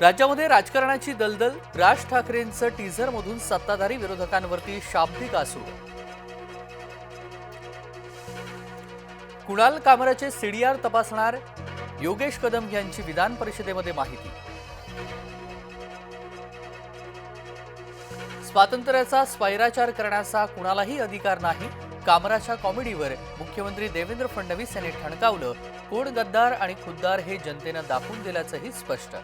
राज्यामध्ये राजकारणाची दलदल राज ठाकरेंचं टीझरमधून सत्ताधारी विरोधकांवरती शाब्दिक असू कुणाल कामराचे सीडीआर तपासणार? योगेश कदम यांची विधान परिषदेमध्ये माहिती. स्वातंत्र्याचा स्वैराचार करण्याचा कुणालाही अधिकार नाही? कामराच्या कॉमेडीवर मुख्यमंत्री देवेंद्र फडणवीस यांनी ठणकावलं कोण गद्दार आणि खुद्दार हे जनतेनं दाखवून दिल्याचंही स्पष्ट.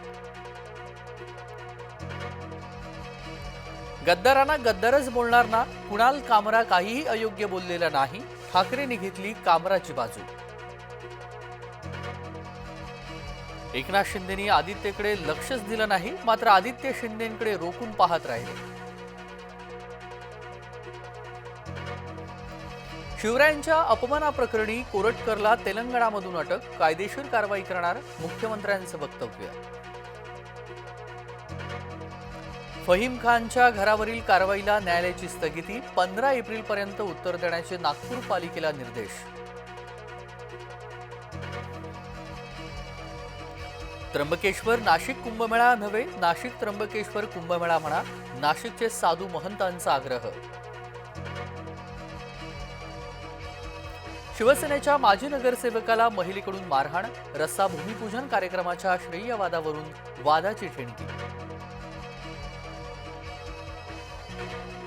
गद्दारांना गद्दारच बोलणार ना. कुणाल कामरा काहीही अयोग्य बोललेला नाही. ठाकरेंनी घेतली कामराची बाजू. एकनाथ शिंदेनी आदित्यकडे लक्षच दिलं नाही मात्र आदित्य शिंदेकडे रोखून पाहत राहिले. शिवरायांच्या अपमानाप्रकरणी कोरटकरला तेलंगणामधून अटक कायदेशीर कारवाई करणार मुख्यमंत्र्यांचं वक्तव्य. फहीम खानच्या घरावरील कारवाईला न्यायालयाची स्थगिती पंधरा एप्रिलपर्यंत उत्तर देण्याचे नागपूर पालिकेला निर्देश. त्र्यंबकेश्वर नाशिक कुंभमेळा नव्हे नाशिक त्र्यंबकेश्वर कुंभमेळा म्हणा नाशिकचे साधू महंतांचा आग्रह. शिवसेनेच्या माजी नगरसेवकाला महिलेकडून मारहाण रस्ता भूमिपूजन कार्यक्रमाच्या श्रेयवादावरून वादाची ठिणगी. Thank you.